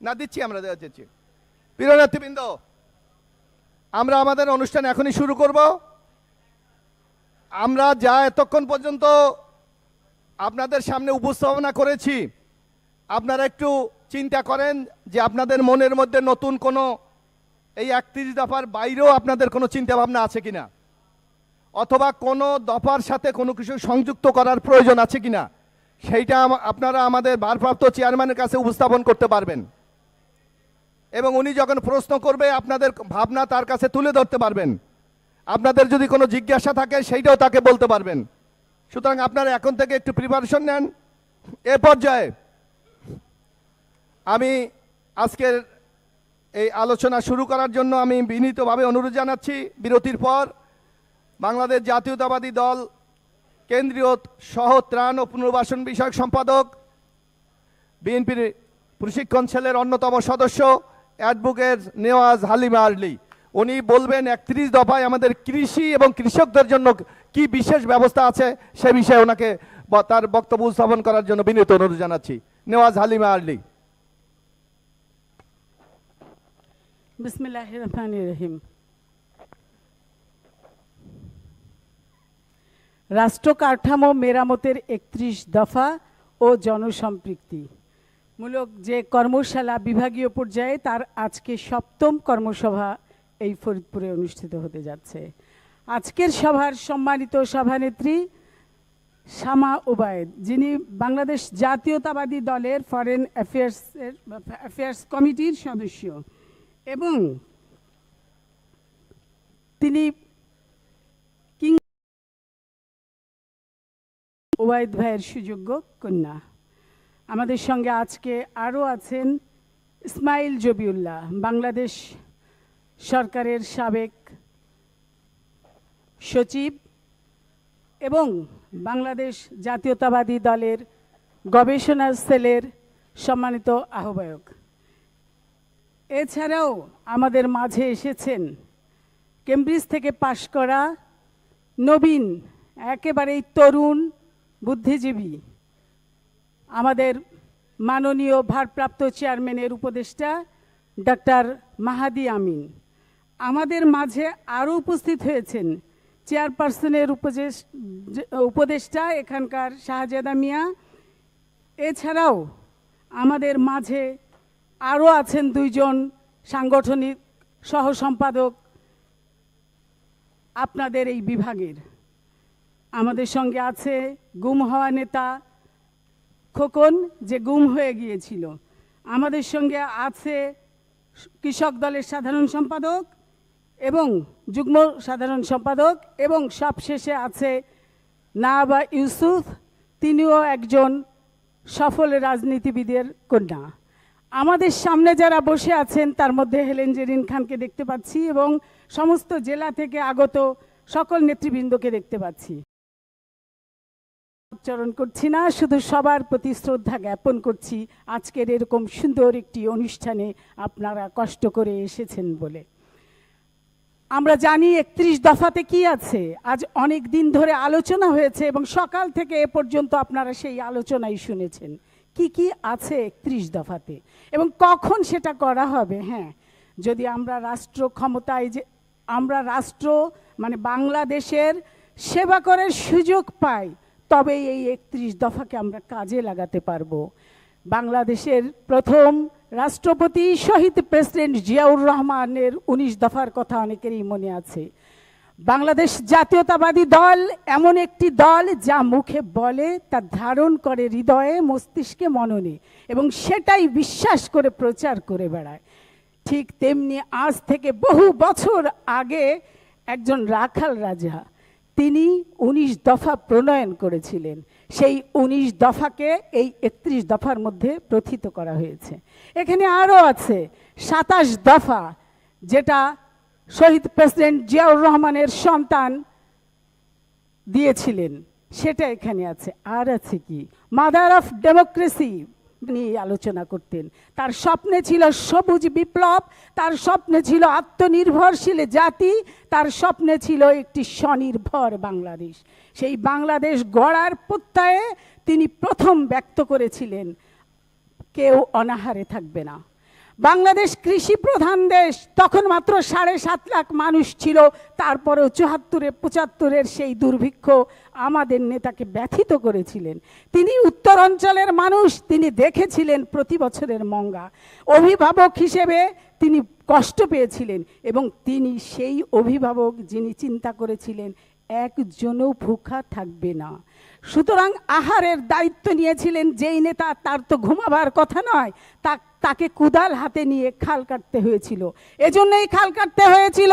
না দিচ্ছি, আমরা দেওয়া দিচ্ছি প্রিয় নেতৃবৃন্দ, আমরা আমাদের অনুষ্ঠান এখনই শুরু করব। আমরা যা এতক্ষণ পর্যন্ত আপনাদের সামনে উপস্থাপনা করেছি, আপনারা একটু চিন্তা করেন যে আপনাদের মনের মধ্যে নতুন কোনো এই একত্রিশ দফার বাইরেও আপনাদের কোনো চিন্তা ভাবনা আছে কিনা? অথবা কোনো দফার সাথে কোনো কিছু সংযুক্ত করার প্রয়োজন আছে কিনা? সেইটা আপনারা আমাদের ভারপ্রাপ্ত চেয়ারম্যানের কাছে উপস্থাপন করতে পারবেন। এবং উনি যখন প্রশ্ন করবে, আপনাদের ভাবনা তার কাছে তুলে ধরতে পারবেন। আপনাদের যদি কোনো জিজ্ঞাসা থাকে, সেইটাও তাকে বলতে পারবেন। সুতরাং আপনারা এখন থেকে একটু প্রিপারেশন নেন। এ পর্যায়ে আমি আজকের এই আলোচনা শুরু করার জন্য আমি বিনীতভাবে অনুরোধ জানাচ্ছি। বিরতির পর বাংলাদেশ জাতীয়তাবাদী দল কেন্দ্রীয় সহ ত্রাণ ও পুনর্বাসন বিষয়ক সম্পাদক, বিএনপির প্রশিক্ষণ সেলের অন্যতম সদস্য অ্যাডভোকেট নেওয়াজ হালিমা আরলি। উনি বলবেন, একত্রিশ দফায় আমাদের কৃষি এবং কৃষকদের জন্য কি বিশেষ ব্যবস্থা আছে সে বিষয়ে ওনাকে তার বক্তব্য উপস্থাপন করার জন্য বিনীত অনুরোধ জানাচ্ছি। নেওয়াজ হালিমা আরলি। বিসমিল্লাহ রহমান রহিম। রাষ্ট্র কাঠামো মেরামতের একত্রিশ দফা ও জনসম্পৃক্তি। মূলক যে কর্মশালা বিভাগীয় পর্যায়ে, তার আজকে সপ্তম কর্মসভা এই ফরিদপুরে অনুষ্ঠিত হতে যাচ্ছে। আজকের সভার সম্মানিত সভানেত্রী শামা ওবায়েদ, যিনি বাংলাদেশ জাতীয়তাবাদী দলের ফরেন অ্যাফেয়ার্সের অ্যাফেয়ার্স কমিটির সদস্য। এবং তিনি কিং ওবায়দ ভাইয়ের সুযোগ্য কন্যা। আমাদের সঙ্গে আজকে আরও আছেন ইসমাইল জবিউল্লাহ, বাংলাদেশ সরকারের সাবেক সচিব এবং বাংলাদেশ জাতীয়তাবাদী দলের গবেষণা সেলের সম্মানিত আহ্বায়ক। এছাড়াও আমাদের মাঝে এসেছেন কেমব্রিজ থেকে পাশ করা নবীন, একেবারেই তরুণ বুদ্ধিজীবী, আমাদের মাননীয় ভারপ্রাপ্ত চেয়ারম্যানের উপদেষ্টা ডক্টর মাহাদি আমিন। আমাদের মাঝে আরও উপস্থিত হয়েছেন চেয়ারপারসনের উপদেশ উপদেষ্টা এখানকার শাহজাদা মিয়া। এছাড়াও আমাদের মাঝে আরও আছেন দুইজন সাংগঠনিক সহসম্পাদক। আপনাদের এই বিভাগের। আমাদের সঙ্গে আছে গুম হওয়া নেতা খোকন যে গুম হয়ে গিয়েছিল। আমাদের সঙ্গে আছে কৃষক দলের সাধারণ সম্পাদক এবং যুগ্ম সাধারণ সম্পাদক এবং সবশেষে আছে নাবা ইউসুফ। তিনিও একজন সফল রাজনীতিবিদের কন্যা। আমাদের সামনে যারা বসে আছেন, তার মধ্যে হেলেন জেরিন খানকে দেখতে পাচ্ছি এবং সমস্ত জেলা থেকে আগত সকল নেতৃবৃন্দকে দেখতে পাচ্ছি। উচ্চারণ করছি না, শুধু সবার প্রতি শ্রদ্ধা জ্ঞাপন করছি। আজকের এরকম সুন্দর একটি অনুষ্ঠানে আপনারা কষ্ট করে এসেছেন বলে। আমরা জানি একত্রিশ দফাতে কি আছে। আজ অনেক দিন ধরে আলোচনা হয়েছে এবং সকাল থেকে এ পর্যন্ত আপনারা সেই আলোচনাই শুনেছেন। কি কি আছে একত্রিশ দফাতে? এবং কখন সেটা করা হবে? হ্যাঁ যদি আমরা রাষ্ট্র ক্ষমতায় যে, আমরা রাষ্ট্র মানে বাংলাদেশের সেবা করার সুযোগ পাই তবেই এই একত্রিশ দফাকে আমরা কাজে লাগাতে পারব। বাংলাদেশের প্রথম রাষ্ট্রপতি শহীদ প্রেসিডেন্ট জিয়াউর রহমানের উনিশ দফার কথা অনেকেরই মনে আছে। বাংলাদেশ জাতীয়তাবাদী দল এমন একটি দল যা মুখে বলে, তা ধারণ করে হৃদয়ে, মস্তিষ্কে, মননে এবং সেটাই বিশ্বাস করে প্রচার করে বেড়ায়। ঠিক তেমনি আজ থেকে বহু বছর আগে একজন রাখাল রাজা তিনি উনিশ দফা প্রণয়ন করেছিলেন। সেই উনিশ দফাকে এই একত্রিশ দফার মধ্যে প্রথিত করা হয়েছে। এখানে আরও আছে সাতাশ দফা, যেটা শহীদ প্রেসিডেন্ট জিয়াউর রহমানের সন্তান দিয়েছিলেন। সেটা এখানে আছে। আর আছে কি? মাদার অফ ডেমোক্রেসি নিয়ে আলোচনা করতেন। তার স্বপ্নে ছিল সবুজ বিপ্লব, তার স্বপ্নে ছিল আত্মনির্ভরশীল জাতি, তার স্বপ্নে ছিল একটি স্বনির্ভর বাংলাদেশ। সেই বাংলাদেশ গড়ার প্রত্যয়ে তিনি প্রথম ব্যক্ত করেছিলেন, কেউ অনাহারে থাকবে না। বাংলাদেশ কৃষি প্রধান দেশ। তখন মাত্র সাড়ে সাত লাখ মানুষ ছিল। তারপরেও চুয়াত্তরে, পঁচাত্তরের সেই দুর্ভিক্ষ আমাদের নেতাকে ব্যথিত করেছিলেন। তিনি উত্তর অঞ্চলের মানুষ, তিনি দেখেছিলেন প্রতি বছরের মঙ্গা। অভিভাবক হিসেবে তিনি কষ্ট পেয়েছিলেন এবং তিনি সেই অভিভাবক যিনি চিন্তা করেছিলেন, একজনও ভুখা থাকবে না। সুতরাং আহারের দায়িত্ব নিয়েছিলেন যেই নেতা, তার তো ঘুমাবার কথা নয়, তা তাকে কুদাল হাতে নিয়ে খাল কাটতে হয়েছিল। এজন্যই খাল কাটতে হয়েছিল।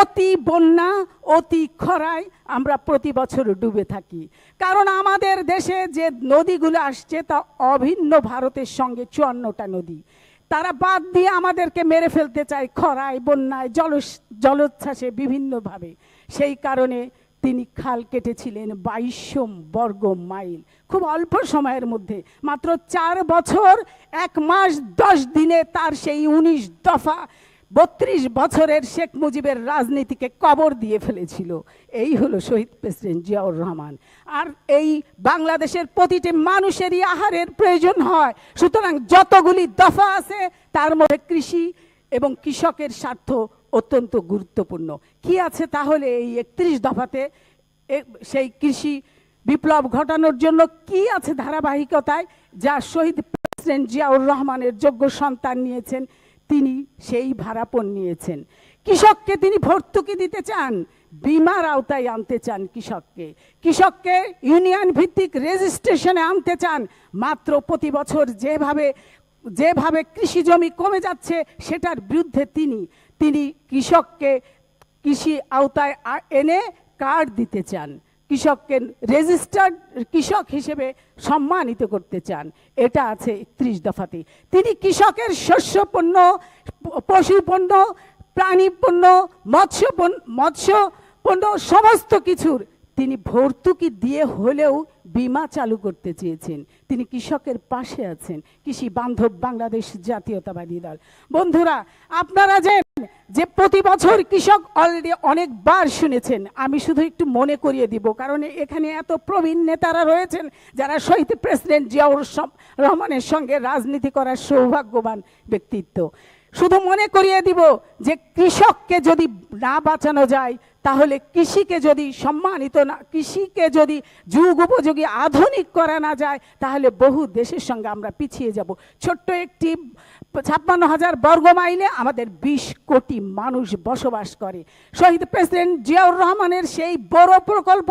অতি বন্যা, অতি খরায় আমরা প্রতি বছর ডুবে থাকি। কারণ আমাদের দেশে যে নদীগুলো আসছে তা অভিন্ন ভারতের সঙ্গে চুয়ান্নটা নদী। তারা বাদ দিয়ে আমাদেরকে মেরে ফেলতে চায় খরায়, বন্যায় জল জলোচ্ছ্বাসে বিভিন্নভাবে। সেই কারণে তিনি খাল কেটেছিলেন বাইশশো বর্গ মাইল। খুব অল্প সময়ের মধ্যে, মাত্র চার বছর, এক মাস, দশ দিনে তার সেই উনিশ দফা বত্রিশ বছরের শেখ মুজিবের রাজনীতিকে কবর দিয়ে ফেলেছিল। এই হলো শহীদ প্রেসিডেন্ট জিয়াউর রহমান। আর এই বাংলাদেশের প্রতিটি মানুষেরই আহারের প্রয়োজন হয়। সুতরাং যতগুলি দফা আছে, তার মধ্যে কৃষি এবং কৃষকের স্বার্থ অত্যন্ত গুরুত্বপূর্ণ। কি আছে তাহলে এই একত্রিশ দফাতে সেই কৃষি বিপ্লব ঘটানোর জন্য কি আছে ধারাবাহিকতায় যা শহীদ প্রেসিডেন্ট জিয়াউর রহমানের যোগ্য সন্তান নিয়েছেন, তিনি সেই ভাড়াপণ নিয়েছেন। কৃষককে তিনি ভর্তুকি দিতে চান, বিমার আওতায় আনতে চান কৃষককে। কৃষককে ইউনিয়ন ভিত্তিক রেজিস্ট্রেশনে আনতে চান, মাত্র প্রতি বছর যেভাবে যেভাবে কৃষি জমি কমে যাচ্ছে, সেটার বিরুদ্ধে তিনি তিনি কৃষককে কৃষি আওতায় এনে কার্ড দিতে চান। কৃষককে রেজিস্টার্ড কৃষক হিসেবে সম্মানিত করতে চান। এটা আছে একত্রিশ দফাতে। তিনি কৃষকের শস্য পণ্য পশু পণ্য, প্রাণী পণ্য, মৎস্য মৎস্য পণ্য, সমস্ত কিছুর তিনি ভর্তুকি দিয়ে হলেও বিমা চালু করতে চেয়েছেন। তিনি কৃষকের পাশে আছেন। কৃষি বান্ধব বাংলাদেশ জাতীয়তাবাদী দল। বন্ধুরা, আপনারা জানেন যে প্রতি বছর কৃষক অলরেডি অনেকবার শুনেছেন, আমি শুধু একটু মনে করিয়ে দিব, কারণ এখানে এত প্রবীণ নেতারা রয়েছেন যারা শহীদ প্রেসিডেন্ট জিয়াউর রহমানের সঙ্গে রাজনীতি করার সৌভাগ্যবান ব্যক্তিত্ব। শুধু মনে করিয়ে দিব যে কৃষককে যদি না বাঁচানো যায় তাহলে কৃষিকে যদি সম্মানিত না, কৃষিকে যদি যুগ উপযোগী আধুনিক করা না যায়, তাহলে বহু দেশের সঙ্গে আমরা পিছিয়ে যাব। ছোট্ট একটি ছাপ্পান্ন হাজার বর্গ মাইলে আমাদের বিশ কোটি মানুষ বসবাস করে। শহীদ প্রেসিডেন্ট জিয়াউর রহমানের সেই বড় প্রকল্প,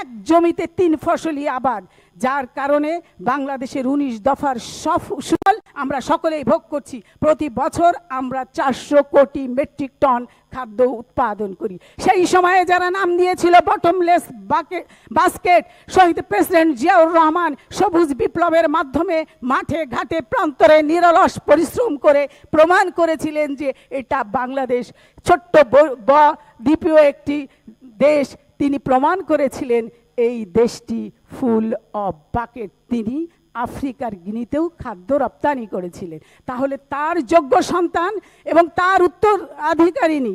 এক জমিতে তিন ফসলি আবাদ। যার কারণে বাংলাদেশের উনিশ দফার সফ সুফল আমরা সকলেই ভোগ করছি। প্রতি বছর আমরা চারশো কোটি মেট্রিক টন খাদ্য উৎপাদন করি। সেই সময়ে যারা নাম দিয়েছিল বটমলেস বাকে, বাস্কেট, শহীদ প্রেসিডেন্ট জিয়াউর রহমান সবুজ বিপ্লবের মাধ্যমে মাঠে, ঘাটে, প্রান্তরে নিরলস পরিশ্রম করে প্রমাণ করেছিলেন যে এটা বাংলাদেশ ছোট্ট দ্বীপীয় একটি দেশ। তিনি প্রমাণ করেছিলেন এই দেশটি ফুল অফ বাকেট। তিনি আফ্রিকার গিনিতেও খাদ্য রপ্তানি করেছিলেন। তাহলে তার যোগ্য সন্তান এবং তার উত্তরাধিকারিণী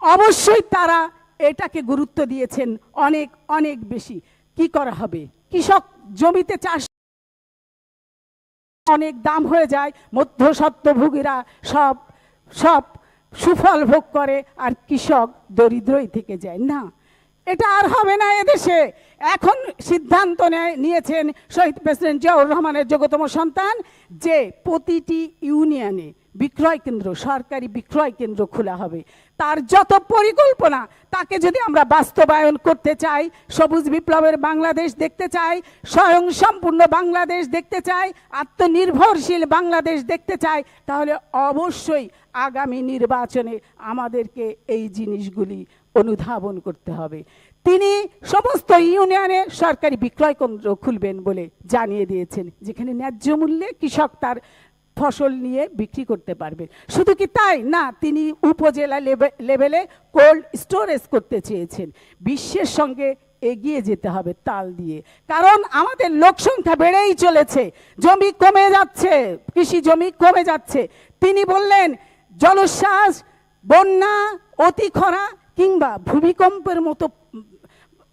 অবশ্যই তারা এটাকে গুরুত্ব দিয়েছেন অনেক অনেক বেশি। কি করা হবে? কৃষক জমিতে চাষ অনেক দাম হয়ে যায় মধ্যসত্ত্বভোগীরা সব সব সুফল ভোগ করে আর কৃষক দরিদ্রই থেকে যায়। না, এটা আর হবে না এদেশে এখন সিদ্ধান্ত নেয়- নিয়েছেন শহীদ প্রেসিডেন্ট জিয়াউর রহমানের যোগ্যতম সন্তান, যে প্রতিটি ইউনিয়নে বিক্রয় কেন্দ্র, সরকারি বিক্রয় কেন্দ্র খোলা হবে। তার যত পরিকল্পনা, তাকে যদি আমরা বাস্তবায়ন করতে চাই, সবুজ বিপ্লবের বাংলাদেশ দেখতে চাই, স্বয়ং সম্পূর্ণ বাংলাদেশ দেখতে চাই, আত্মনির্ভরশীল বাংলাদেশ দেখতে চাই, তাহলে অবশ্যই আগামী নির্বাচনে আমাদেরকে এই জিনিসগুলি অনুধাবন করতে হবে। তিনি সমস্ত ইউনিয়নে সরকারি বিক্রয় কেন্দ্র খুলবেন বলে জানিয়ে দিয়েছেন, যেখানে ন্যায্য মূল্যে কৃষক তার ফসল নিয়ে বিক্রি করতে পারবে। শুধু কি তাই? না, তিনি উপজেলা লেভে- লেভেলে কোল্ড স্টোরেজ করতে চেয়েছেন। বিশ্বের সঙ্গে এগিয়ে যেতে হবে তাল দিয়ে। কারণ আমাদের লোক সংখ্যা বেড়েই চলেছে। জমি কমে যাচ্ছে, কৃষি জমি কমে যাচ্ছে। তিনি বললেন, জলোচ্ছ্বাস, বন্যা, অতি খরা কিংবা ভূমিকম্পের মতো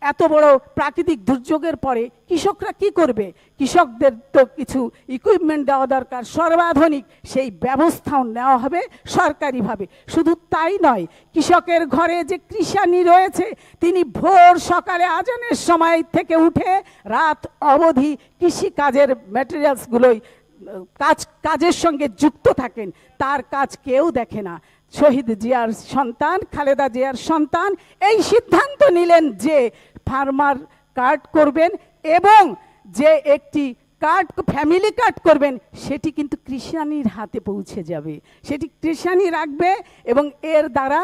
এত বড় প্রাকৃতিক দুর্যোগের পরে কৃষকরা কি করবে? কৃষকদের তো কিছু ইকুইপমেন্ট দেওয়া দরকার, সর্বাধুনিক সেই ব্যবস্থাও নেওয়া হবে সরকারিভাবে। শুধু তাই নয়, কৃষকের ঘরে যে কৃষানি রয়েছে, তিনি ভোর সকালে আজানের সময় থেকে উঠে রাত অবধি কৃষিকাজের ম্যাটেরিয়ালসগুলোই কাজ, কাজের সঙ্গে যুক্ত থাকেন। তার কাজ কেউ দেখে না। শহীদ জিয়ার সন্তান, খালেদা জিয়ার সন্তান, এই সিদ্ধান্ত নিলেন যে ফার্মার কার্ড করবেন এবং যে একটি কার্ড, ফ্যামিলি কার্ড করবেন, সেটি কিন্তু কৃষানির হাতে পৌঁছে যাবে। সেটি কৃষানি রাখবে এবং এর দ্বারা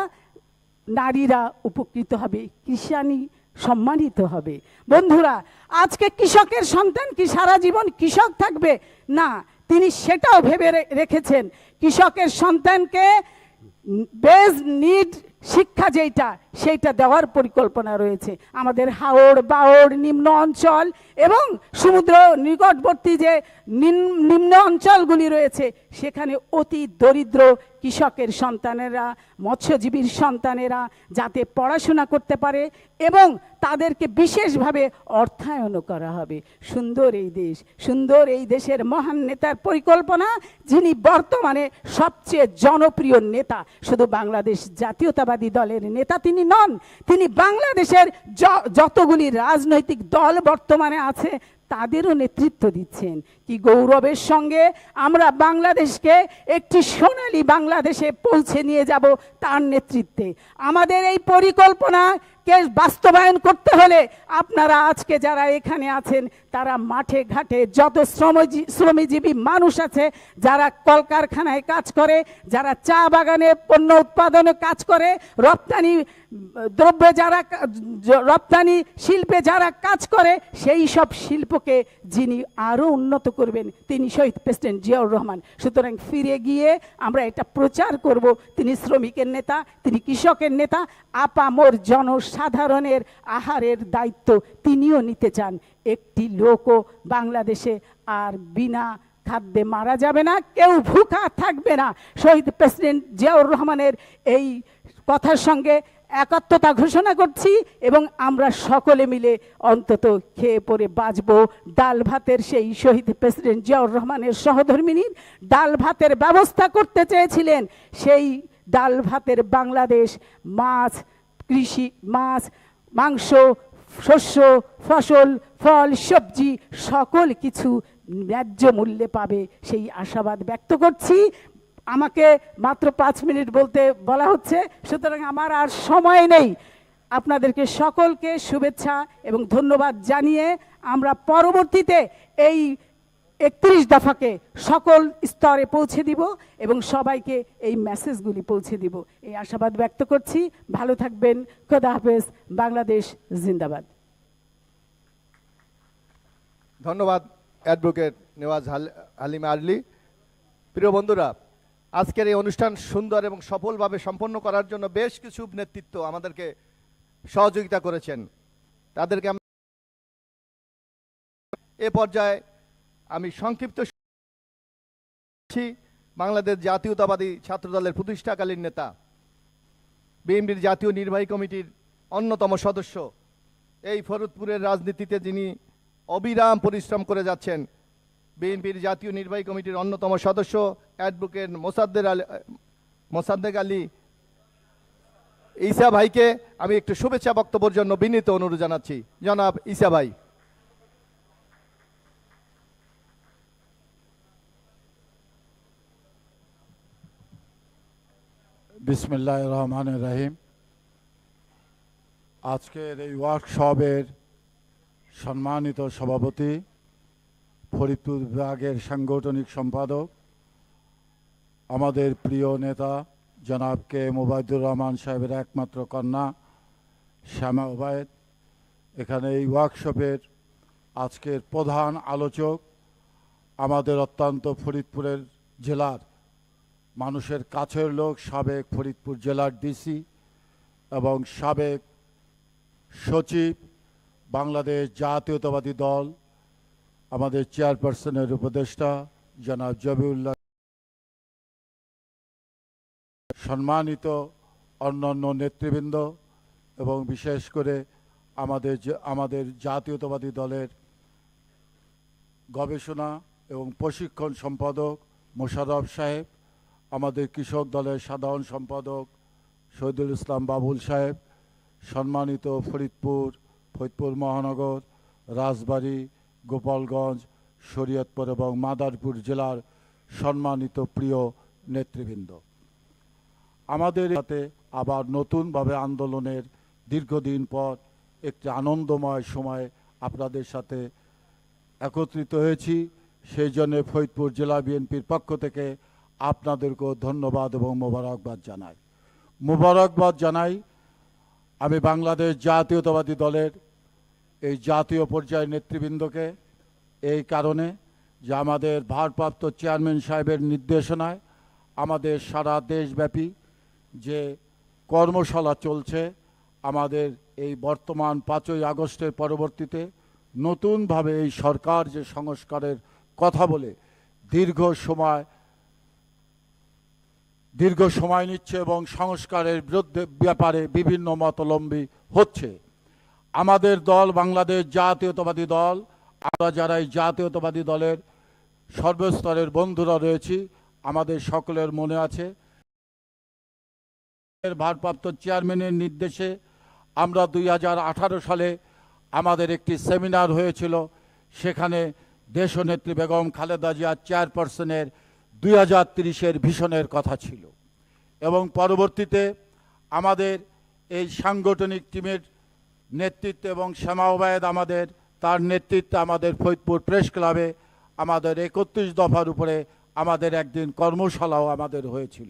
নারীরা উপকৃত হবে কৃষানি সম্মানিত হবে। বন্ধুরা, আজকে কৃষকের সন্তান কি সারা জীবন কৃষক থাকবে? না, তিনি সেটাও ভেবে রেখেছেন। কৃষকের সন্তানকে base need শিক্ষা যেইটা, সেইটা দেওয়ার পরিকল্পনা রয়েছে। আমাদের হাওড় বাওড় নিম্ন অঞ্চল এবং সমুদ্র নিকটবর্তী যে নিম- নিম্ন অঞ্চলগুলি রয়েছে, সেখানে অতি দরিদ্র কৃষকের সন্তানেরা, মৎস্যজীবীর সন্তানেরা যাতে পড়াশোনা করতে পারে এবং তাদেরকে বিশেষভাবে অর্থায়নও করা হবে। সুন্দর এই দেশ, সুন্দর এই দেশের মহান নেতার পরিকল্পনা যিনি বর্তমানে সবচেয়ে জনপ্রিয় নেতা, শুধু বাংলাদেশ জাতীয়তাবাদী দলের নেতা তিনি নন। তিনি বাংলাদেশের যতগুলি রাজনৈতিক দল বর্তমানে আছে, তাদেরও নেতৃত্ব দিচ্ছেন। কি গৌরবের সঙ্গে আমরা বাংলাদেশকে একটি সোনালী বাংলাদেশে পৌঁছে নিয়ে যাব তার নেতৃত্বে। আমাদের এই পরিকল্পনাকে বাস্তবায়ন করতে হলে আপনারা আজকে যারা এখানে আছেন, তারা মাঠে ঘাটে যত শ্রমজী, শ্রমজীবী মানুষ আছে, যারা কলকারখানায় কাজ করে, যারা চা বাগানে পণ্য উৎপাদনে কাজ করে, রপ্তানি, দ্রব্যে যারা রপ্তানি শিল্পে যারা কাজ করে, সেই সব শিল্পকে যিনি আরও উন্নত করবেন তিনি শহীদ প্রেসিডেন্ট জিয়াউর রহমান। সুতরাং ফিরে গিয়ে আমরা এটা প্রচার করব। তিনি শ্রমিকের নেতা, তিনি কৃষকের নেতা, আপামর জনসাধারণের আহারের দায়িত্ব তিনিও নিতে চান। একটি লোকও বাংলাদেশে আর বিনা খাদ্যে মারা যাবে না, কেউ ভুখা থাকবে না। শহীদ প্রেসিডেন্ট জিয়াউর রহমানের এই কথার সঙ্গে একাত্মতা ঘোষণা করছি এবং আমরা সকলে মিলে অন্তত খেয়ে পরে বাঁচব। ডাল ভাতের সেই শহীদ প্রেসিডেন্ট জিয়াউর রহমানের সহধর্মিনীর ডাল ভাতের ব্যবস্থা করতে চেয়েছিলেন। সেই ডাল ভাতের বাংলাদেশ মাছ, কৃষি মাছ, মাংস, শস্য, ফসল, ফল, সবজি, সকল কিছু ন্যায্য মূল্যে পাবে। সেই আশাবাদ ব্যক্ত করছি। আমাকে মাত্র পাঁচ মিনিট বলতে বলা হচ্ছে, সুতরাং আমার আর সময় নেই। আপনাদেরকে সকলকে শুভেচ্ছা এবং ধন্যবাদ জানিয়ে আমরা পরবর্তীতে এই একত্রিশ দফাকে সকল স্তরে পৌঁছে দিব এবং সবাইকে এই মেসেজগুলি পৌঁছে দিব। এই আশাবাদ ব্যক্ত করছি। ভালো থাকবেন। খোদা হাফেজ। বাংলাদেশ জিন্দাবাদ। ধন্যবাদ অ্যাডভোকেট নেওয়াজ হাল- হালিমা আরলি। প্রিয় বন্ধুরা আজকের এই অনুষ্ঠান সুন্দর এবং সফলভাবে সম্পন্ন করার জন্য বেশ কিছু নেতৃত্ব আমাদেরকে সহযোগিতা করেছেন। তাদেরকে এ পর্যায়ে আমি সংক্ষিপ্ত বাংলাদেশ জাতীয়তাবাদী ছাত্রদলের প্রতিষ্ঠাকালীন নেতা, বিএনপির জাতীয় নির্বাহী কমিটির অন্যতম সদস্য, এই ফরিদপুরের রাজনীতিতে যিনি অবিরাম পরিশ্রম করে যাচ্ছেন বিএনপির জাতীয় নির্বাহী কমিটির অন্যতম সদস্য অ্যাডভোকেট মোসাদ্দের আলী, মোসাদ্দেক আলী ঈসা ভাইকে আমি একটু শুভেচ্ছা বক্তব্যের জন্য বিনীত অনুরোধ জানাচ্ছি। জনাব ঈসা ভাই। বিসমিল্লাহ রহমান রাহিম। আজকের এই ওয়ার্কশপের সম্মানিত সভাপতি ফরিদপুর বিভাগের সাংগঠনিক সম্পাদক, আমাদের প্রিয় নেতা জনাব কে মোবাইদুর রহমান সাহেবের একমাত্র কন্যা শ্যামা ওবায়দ। এখানে এই ওয়ার্কশপের আজকের প্রধান আলোচক আমাদের অত্যন্ত ফরিদপুরের জেলার মানুষের কাছের লোক, সাবেক ফরিদপুর জেলার ডিসি এবং সাবেক সচিব বাংলাদেশ জাতীয়তাবাদী দল আমাদের চেয়ারপারসনের উপদেষ্টা জনাব জবিউল্লাহ সম্মানিত অন্যান্য নেতৃবৃন্দ এবং বিশেষ করে আমাদের আমাদের জাতীয়তাবাদী দলের গবেষণা এবং প্রশিক্ষণ সম্পাদক মোশারফ সাহেব, আমাদের কৃষক দলের সাধারণ সম্পাদক শহীদুল ইসলাম বাবুল সাহেব, সম্মানিত ফরিদপুর ফরিদপুর মহানগর, রাজবাড়ী গোপালগঞ্জ, শরীয়তপুর এবং মাদারপুর জেলার সম্মানিত প্রিয় নেতৃবৃন্দ। আমাদের সাথে আবার নতুনভাবে আন্দোলনের দীর্ঘদিন পর একটি আনন্দময় সময় আপনাদের সাথে একত্রিত হয়েছি। সেই জন্য ফরিদপুর জেলা বিএনপির পক্ষ থেকে আপনাদেরকেও ধন্যবাদ এবং মোবারকবাদ জানাই। মোবারকবাদ জানাই, আমি বাংলাদেশ জাতীয়তাবাদী দলের এই জাতীয় পর্যায়ের নেতৃবৃন্দকে এই কারণে যে আমাদের ভারপ্রাপ্ত চেয়ারম্যান সাহেবের নির্দেশনায় আমাদের সারা দেশব্যাপী যে কর্মশালা চলছে, আমাদের এই বর্তমান পাঁচই আগস্টের পরবর্তীতে নতুনভাবে এই সরকার যে সংস্কারের কথা বলে দীর্ঘ সময় দীর্ঘ সময় নিচ্ছে এবং সংস্কারের বিরুদ্ধে ব্যাপারে বিভিন্ন মতলম্বী হচ্ছে। আমাদের দল বাংলাদেশ জাতীয়তাবাদী দল। আমরা যারা এই জাতীয়তাবাদী দলের সর্বস্তরের বন্ধুরা রয়েছি, আমাদের সকলের মনে আছে। ভারপ্রাপ্ত চেয়ারম্যানের নির্দেশে আমরা দুই হাজার আঠারো সালে আমাদের একটি সেমিনার হয়েছিল। সেখানে দেশনেত্রী বেগম খালেদা জিয়া চেয়ারপারসনের দুই হাজার তিরিশের ভীষণের কথা ছিল। এবং পরবর্তীতে আমাদের এই সাংগঠনিক টিমের নেতৃত্বে এবং শ্যামা ওবায়েদ আমাদের, তার নেতৃত্বে আমাদের ফরিদপুর প্রেস ক্লাবে আমাদের একত্রিশ দফার উপরে আমাদের একদিন কর্মশালাও আমাদের হয়েছিল।